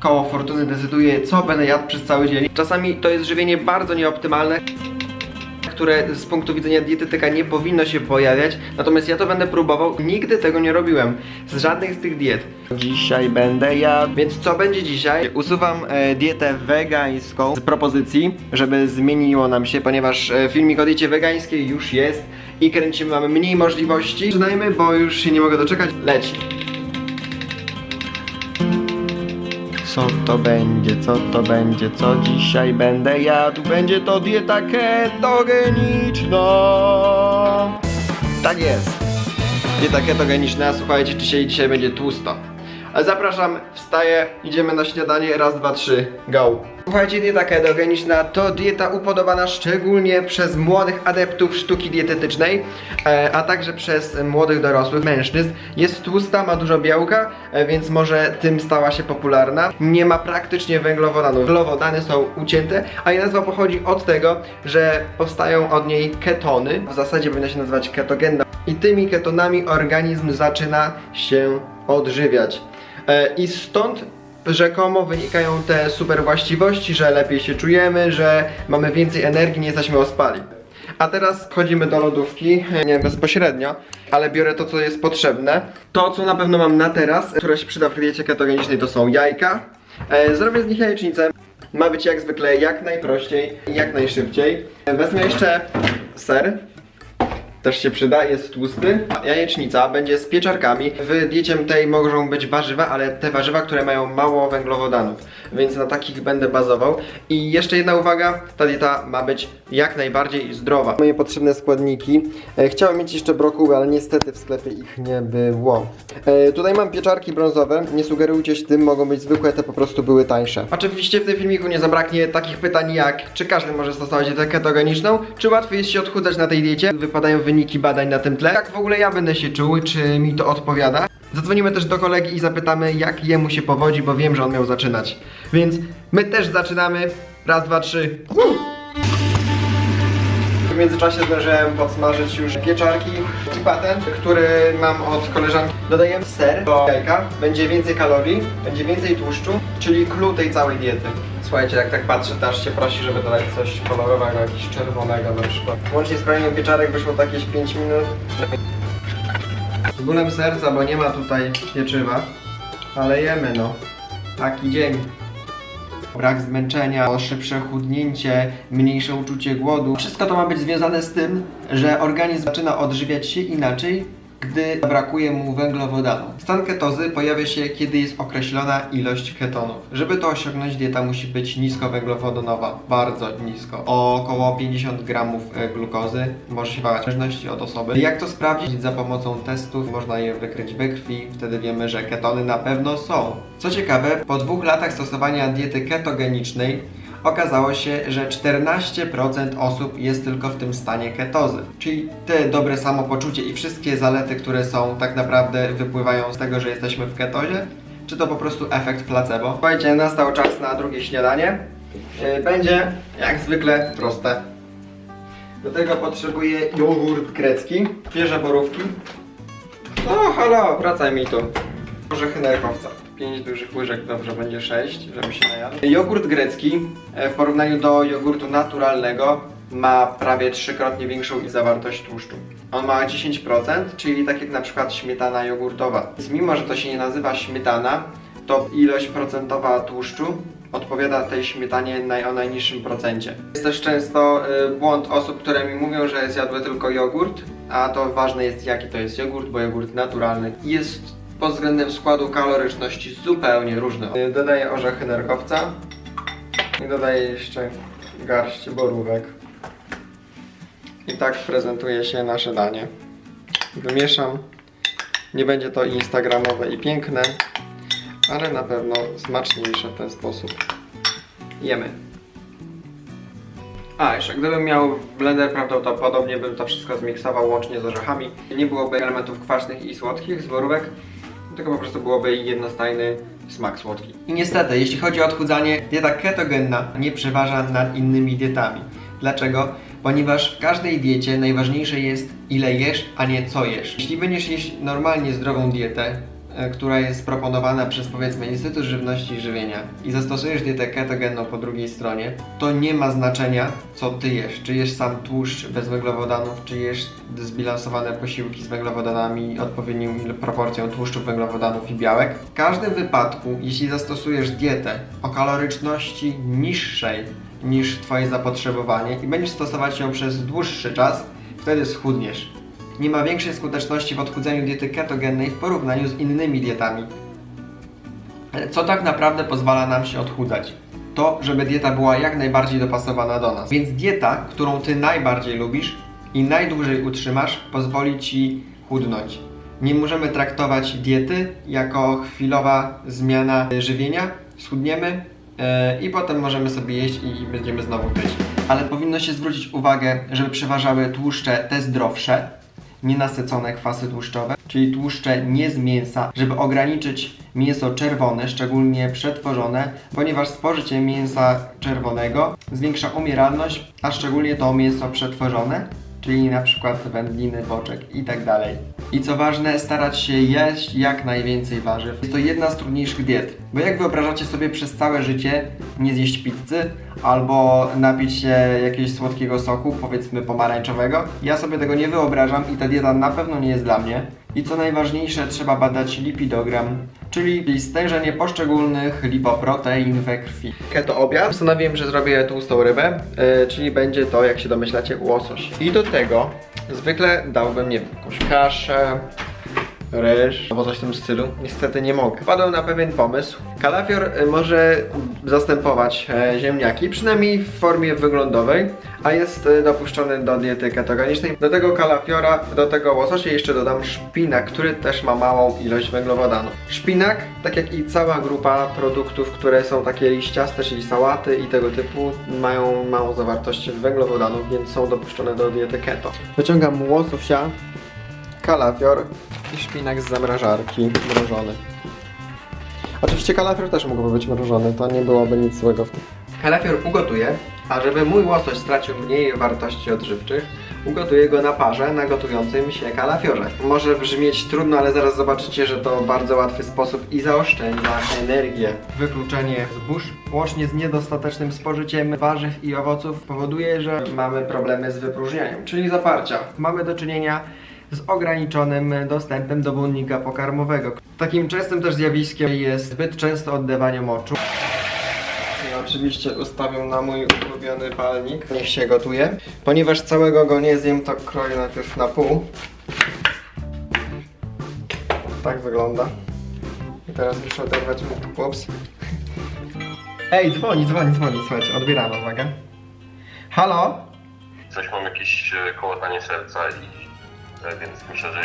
Koło fortuny decyduje, co będę jadł przez cały dzień. Czasami to jest żywienie bardzo nieoptymalne, które z punktu widzenia dietetyka nie powinno się pojawiać. Natomiast ja to będę próbował. Nigdy tego nie robiłem. Z żadnych z tych diet. Dzisiaj będę jadł. Więc co będzie dzisiaj? Usuwam e, dietę wegańską z propozycji, żeby zmieniło nam się, ponieważ e, filmik o diecie wegańskiej już jest i kręcimy, mamy mniej możliwości. Zaczynajmy, bo już się nie mogę doczekać. Leci. Co to będzie, co to będzie, co dzisiaj będę jadł? Będzie to dieta ketogeniczna. Tak jest. Dieta ketogeniczna, słuchajcie, dzisiaj, dzisiaj będzie tłusto. Zapraszam, wstaję, idziemy na śniadanie, raz, dwa, trzy, go. Słuchajcie, dieta ketogeniczna to dieta upodobana szczególnie przez młodych adeptów sztuki dietetycznej, e, a także przez młodych dorosłych mężczyzn. Jest tłusta, ma dużo białka, e, więc może tym stała się popularna. Nie ma praktycznie węglowodanów. Węglowodany są ucięte, a jej nazwa pochodzi od tego, że powstają od niej ketony. W zasadzie powinna się nazywać ketogenna. I tymi ketonami organizm zaczyna się odżywiać. E, I stąd rzekomo wynikają te super właściwości, że lepiej się czujemy, że mamy więcej energii, nie jesteśmy ospali. A teraz wchodzimy do lodówki, nie bezpośrednio, ale biorę to, co jest potrzebne. To, co na pewno mam na teraz, które się przyda w diecie ketogenicznej, to są jajka. E, zrobię z nich jajecznicę. Ma być jak zwykle jak najprościej i jak najszybciej. E, Wezmę jeszcze ser też się przyda, jest tłusty. Jajecznica będzie z pieczarkami. W diecie tej mogą być warzywa, ale te warzywa, które mają mało węglowodanów, więc na takich będę bazował. I jeszcze jedna uwaga, ta dieta ma być jak najbardziej zdrowa. Moje potrzebne składniki. E, chciałem mieć jeszcze brokuły, ale niestety w sklepie ich nie było. E, tutaj mam pieczarki brązowe, nie sugerujcie się tym, mogą być zwykłe, te po prostu były tańsze. Oczywiście w tym filmiku nie zabraknie takich pytań jak, czy każdy może stosować dietę ketogeniczną, czy łatwiej jest się odchudzać na tej diecie, wypadają wyniki badań na tym tle, jak w ogóle ja będę się czuł, czy mi to odpowiada. Zadzwonimy też do kolegi i zapytamy, jak jemu się powodzi, bo wiem, że on miał zaczynać. Więc my też zaczynamy. Raz, dwa, trzy. W międzyczasie zdążyłem podsmażyć już pieczarki patent, który mam od koleżanki. Dodajemy ser do jajka, będzie więcej kalorii, będzie więcej tłuszczu, czyli clue tej całej diety. Słuchajcie, jak tak patrzę, to aż się prosi, żeby dodać coś kolorowego, jakiegoś czerwonego na przykład. Łącznie z krojeniem pieczarek wyszło jakieś 5 minut. Z bólem serca, bo nie ma tutaj pieczywa, ale jemy no. Taki dzień. Brak zmęczenia, szybsze chudnięcie, mniejsze uczucie głodu. Wszystko to ma być związane z tym, że organizm zaczyna odżywiać się inaczej, gdy brakuje mu węglowodanu. Stan ketozy pojawia się, kiedy jest określona ilość ketonów. Żeby to osiągnąć, dieta musi być niskowęglowodanowa, bardzo nisko. Około 50 gramów e, glukozy może się ważyć w zależności od osoby. Jak to sprawdzić? Za pomocą testów można je wykryć we krwi, wtedy wiemy, że ketony na pewno są. Co ciekawe, po dwóch latach stosowania diety ketogenicznej okazało się, że 14% osób jest tylko w tym stanie ketozy. Czyli te dobre samopoczucie i wszystkie zalety, które są tak naprawdę wypływają z tego, że jesteśmy w ketozie, czy to po prostu efekt placebo? Słuchajcie, nastał czas na drugie śniadanie. Yy, Będzie jak zwykle proste. Do tego potrzebuję jogurt grecki, świeże borówki. O, halo, wracaj mi tu. Orzechy nerkowca. 5 dużych łyżek, dobrze, będzie 6, żeby się najadł. Jogurt grecki e, w porównaniu do jogurtu naturalnego ma prawie trzykrotnie większą zawartość tłuszczu. On ma 10%, czyli tak jak na przykład śmietana jogurtowa. Więc mimo, że to się nie nazywa śmietana, to ilość procentowa tłuszczu odpowiada tej śmietanie naj, o najniższym procencie. Jest też często y, błąd osób, które mi mówią, że zjadły tylko jogurt, a to ważne jest jaki to jest jogurt, bo jogurt naturalny jest pod względem składu kaloryczności zupełnie różny. Y, Dodaję orzechy nerkowca i dodaję jeszcze garść borówek. I tak prezentuje się nasze danie. Wymieszam. Nie będzie to instagramowe i piękne, ale na pewno smaczniejsze w ten sposób. Jemy. A, jeszcze gdybym miał blender, prawdopodobnie bym to wszystko zmiksował łącznie z orzechami. Nie byłoby elementów kwaśnych i słodkich z borówek, tylko po prostu byłoby jednostajny smak słodki. I niestety, jeśli chodzi o odchudzanie, dieta ketogenna nie przeważa nad innymi dietami. Dlaczego? Ponieważ w każdej diecie najważniejsze jest ile jesz, a nie co jesz. Jeśli będziesz jeść normalnie zdrową dietę, która jest proponowana przez powiedzmy Instytut Żywności i Żywienia i zastosujesz dietę ketogenną po drugiej stronie, to nie ma znaczenia co ty jesz. Czy jesz sam tłuszcz bez węglowodanów, czy jesz zbilansowane posiłki z węglowodanami, odpowiednią proporcją tłuszczów, węglowodanów i białek. W każdym wypadku, jeśli zastosujesz dietę o kaloryczności niższej niż twoje zapotrzebowanie i będziesz stosować ją przez dłuższy czas, wtedy schudniesz. Nie ma większej skuteczności w odchudzaniu diety ketogennej w porównaniu z innymi dietami. Co tak naprawdę pozwala nam się odchudzać? To, żeby dieta była jak najbardziej dopasowana do nas. Więc dieta, którą ty najbardziej lubisz i najdłużej utrzymasz, pozwoli ci chudnąć. Nie możemy traktować diety jako chwilowa zmiana żywienia. Schudniemy e, i potem możemy sobie jeść i, i będziemy znowu tyć. Ale powinno się zwrócić uwagę, żeby przeważały tłuszcze te zdrowsze, nienasycone kwasy tłuszczowe, czyli tłuszcze nie z mięsa, żeby ograniczyć mięso czerwone, szczególnie przetworzone, ponieważ spożycie mięsa czerwonego zwiększa umieralność, a szczególnie to mięso przetworzone, czyli na przykład wędliny, boczek i tak. I co ważne, starać się jeść jak najwięcej warzyw. Jest to jedna z trudniejszych diet, bo jak wyobrażacie sobie przez całe życie nie zjeść pizzy albo napić się jakiegoś słodkiego soku, powiedzmy pomarańczowego, ja sobie tego nie wyobrażam i ta dieta na pewno nie jest dla mnie. I co najważniejsze, trzeba badać lipidogram, czyli stężenie poszczególnych lipoprotein we krwi. Keto obiad. Postanowiłem, że zrobię tłustą rybę, yy, czyli będzie to, jak się domyślacie, łosoś. I do tego zwykle dałbym, nie wiem, jakąś kaszę, ryż albo coś w tym stylu. Niestety nie mogę. Wpadłem na pewien pomysł. Kalafior y, może zastępować e, ziemniaki, przynajmniej w formie wyglądowej, a jest y, dopuszczony do diety ketogenicznej. Do tego kalafiora, do tego łososia jeszcze dodam szpinak, który też ma małą ilość węglowodanów. Szpinak, tak jak i cała grupa produktów, które są takie liściaste, czyli sałaty i tego typu, mają małą zawartość węglowodanów, więc są dopuszczone do diety keto. Wyciągam łososia, kalafior i szpinak z zamrażarki mrożony. Oczywiście kalafior też mógłby być mrożony, to nie byłoby nic złego w tym. Kalafior ugotuję, a żeby mój łosoś stracił mniej wartości odżywczych, ugotuję go na parze na gotującym się kalafiorze. Może brzmieć trudno, ale zaraz zobaczycie, że to bardzo łatwy sposób i zaoszczędza energię. Wykluczenie zbóż łącznie z niedostatecznym spożyciem warzyw i owoców powoduje, że mamy problemy z wypróżnianiem, czyli zaparcia. Mamy do czynienia z ograniczonym dostępem do błonnika pokarmowego. Takim częstym też zjawiskiem jest zbyt częste oddawanie moczu. Ja oczywiście ustawię na mój ulubiony palnik. Niech się gotuje. Ponieważ całego go nie zjem, to kroję najpierw na pół. Tak wygląda. I teraz muszę oderwać mu. Ups. Ej, dzwoni, dzwoni, dzwoni. Słuchajcie, odbieramy, uwaga. Halo? Coś mam jakieś e, kołatanie serca i e, więc myślę, że